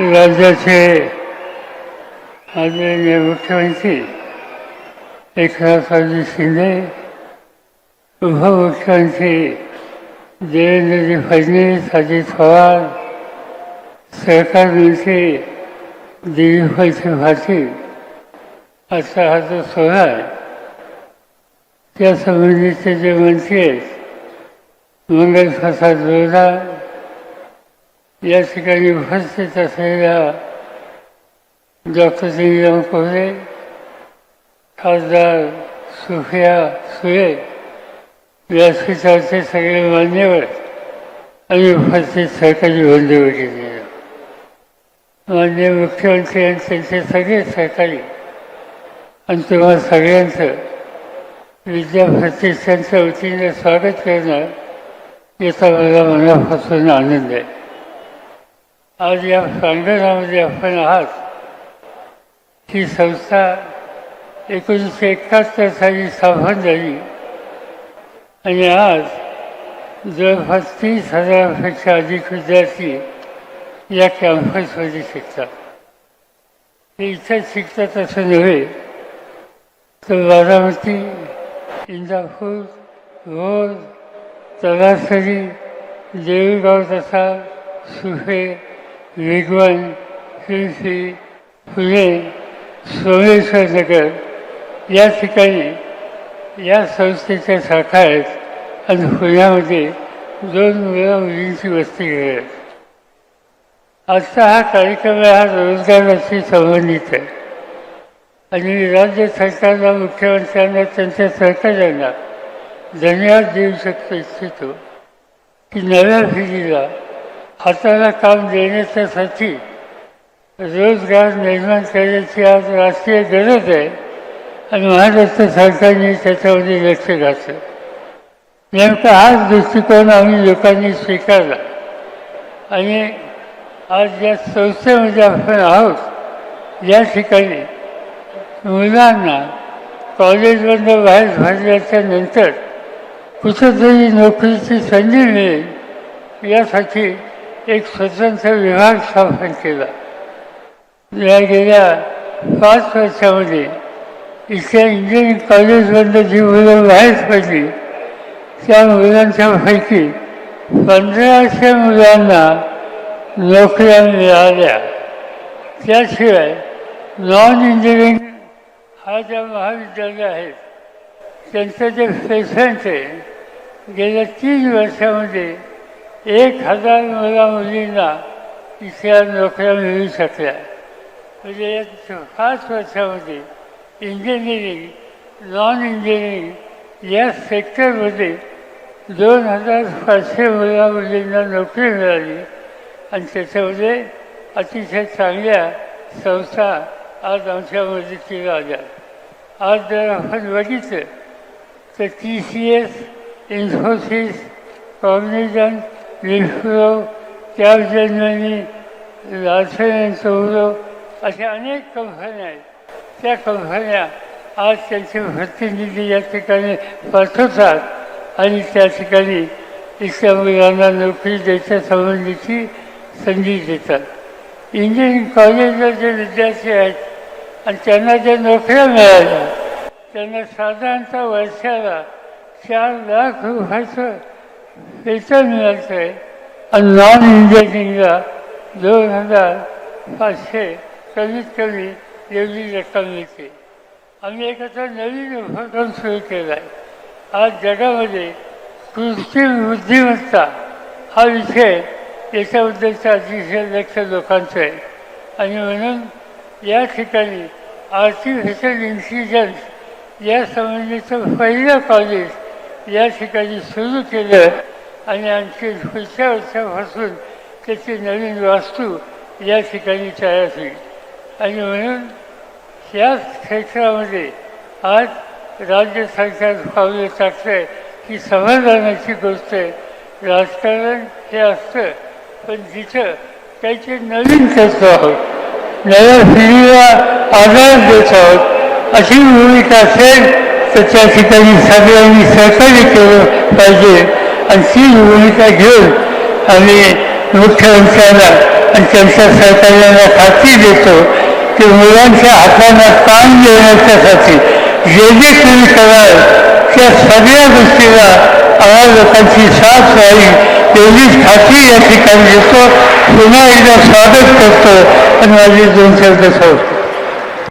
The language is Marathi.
राज्याचे आदरणीय मुख्यमंत्री एकनाथरावजी शिंदे उपमुख्यमंत्री देवेंद्रजी फडणवीस अजित पवार सहकार मंत्री दिलीपभाई भारती असा हा जो सोहळा आहे त्या संबंधीचे जे मंत्री आहेत मंगल प्रसाद लोढा या ठिकाणी उपस्थित असलेल्या डॉक्टर श्रीराम कोहरे खासदार सुफिया सुरे व्यासपीठाचे सगळे मान्यवर आणि उपस्थित सहकारी बंधू वगैरे मान्य मुख्यमंत्री आणि त्यांचे सगळे सहकारी आणि तेव्हा सगळ्यांचं विद्या प्रतिष्ठानच्या वतीने स्वागत करणं याचा मला मनापासून आनंद आहे आज या प्रांगणामध्ये आपण आहात ही संस्था एकोणीसशे एकाहत्तर साली स्थापन झाली आणि आज जवळपास तीस हजारापेक्षा अधिक विद्यार्थी या कॅम्पसमध्ये शिकतात ते इथं शिकतात असं नव्हे तर बारामती, इंदापूर भोर तलासरी देऊळगाव तसा सुफे विघवन श्री फुले सोमेश्वर नगर या ठिकाणी या संस्थेच्या शाखा आहेत आणि पुण्यामध्ये दोन मुला मुलींची वस्ती आहेत. आजचा हा कार्यक्रम हा रोजगाराशी संबंधित आहे. आणि राज्य सरकारला मुख्यमंत्र्यांना त्यांच्या सहकार्यांना धन्यवाद देऊ शकतो इच्छितो की नव्या पिढीला हाताला काम देण्याच्यासाठी रोजगार निर्माण करण्याची आज राष्ट्रीय गरज आहे आणि महाराष्ट्र सरकारने त्याच्यामध्ये लक्ष घातलं. नेमका हाच दृष्टिकोन आम्ही लोकांनी स्वीकारला. आणि आज या संस्थेमध्ये आपण आहोत या ठिकाणी मुलांना कॉलेजमधनं बाहेर भरल्याच्या नंतर कुठंतरी नोकरीची संधी मिळेल यासाठी एक स्वतंत्र विभाग स्थापन केला. या गेल्या पाच वर्षामध्ये इथल्या इंजिनिअरिंग कॉलेजमधनं जी मुलं बाहेर पडली त्या मुलांच्यापैकी पंधराशे मुलांना नोकऱ्या मिळाल्या. त्याशिवाय नॉन इंजिनिअरिंग हा ज्या महाविद्यालय आहेत त्यांचं जे पेशंट आहे गेल्या तीन वर्षामध्ये एक हजार मुला मुलींना इथल्या नोकऱ्या मिळू शकल्या. म्हणजे एक पाच वर्षामध्ये इंजिनिअरिंग नॉन इंजिनिअरिंग या सेक्टरमध्ये दोन हजार पाचशे मुला मुलींना नोकरी मिळाली. आणि त्याच्यामध्ये अतिशय चांगल्या संस्था आज आमच्या मदतीला आल्या. आज जर आपण बघितलं तर T C S Infosys Cognizant Wipro कॅबजन्मनी जन्मनी अँड चौरव अशा अनेक कंपन्या आहेत. त्या कंपन्या आज त्यांचे प्रतिनिधी या ठिकाणी पाठवतात आणि त्या ठिकाणी इथल्या मुलांना नोकरी द्यायच्या संबंधीची संधी देतात. इंजिनिअरिंग कॉलेजला जे विद्यार्थी आहेत आणि त्यांना ज्या नोकऱ्या मिळाल्या त्यांना साधारणतः वर्षाला चार लाख रुपयाचं वेतन मिळतं आहे आणि नॉन इंजिनिअरिंगला दोन हजार पाचशे कमीत कमी एवढी रक्कम मिळते आम्ही एक आता नवीन उपक्रम सुरू केला आहे आज जगामध्ये कृत्रिम बुद्धिमत्ता हा विषय याच्याबद्दलचं अतिशय लक्ष लोकांचं आहे आणि म्हणून या ठिकाणी आर्टिफिशियल इंटेलिजन्स या संबंधीचं पहिलं कॉलेज या ठिकाणी सुरू केलं आणि आणखी पुढच्या वर्षापासून त्याची नवीन वास्तू या ठिकाणी तयार होईल. आणि म्हणून याच क्षेत्रामध्ये आज राज्य सरकार पावलं टाकतं आहे ही समाधानाची गोष्ट आहे. राजकारण हे असतं पण जिथं त्याचे नवीन तत्व आहोत नव्या पिढीला आधार देत आहोत अशी भूमिका असेल तर त्या ठिकाणी सगळ्यांनी सहकार्य केलं पाहिजे. आणि ती भूमिका घेऊन आम्ही मुख्यमंत्र्यांना आणि त्यांच्या सहकार्यांना खात्री देतो. की मुलांच्या हातांना ताण देण्याच्यासाठी जे जे तुम्ही कराल त्या सगळ्या गोष्टीला आम्हा लोकांची साथ राहील एवढीच खात्री या ठिकाणी देतो पुन्हा एकदा स्वागत करतो. आणि माझे दोन शब्द सोडतो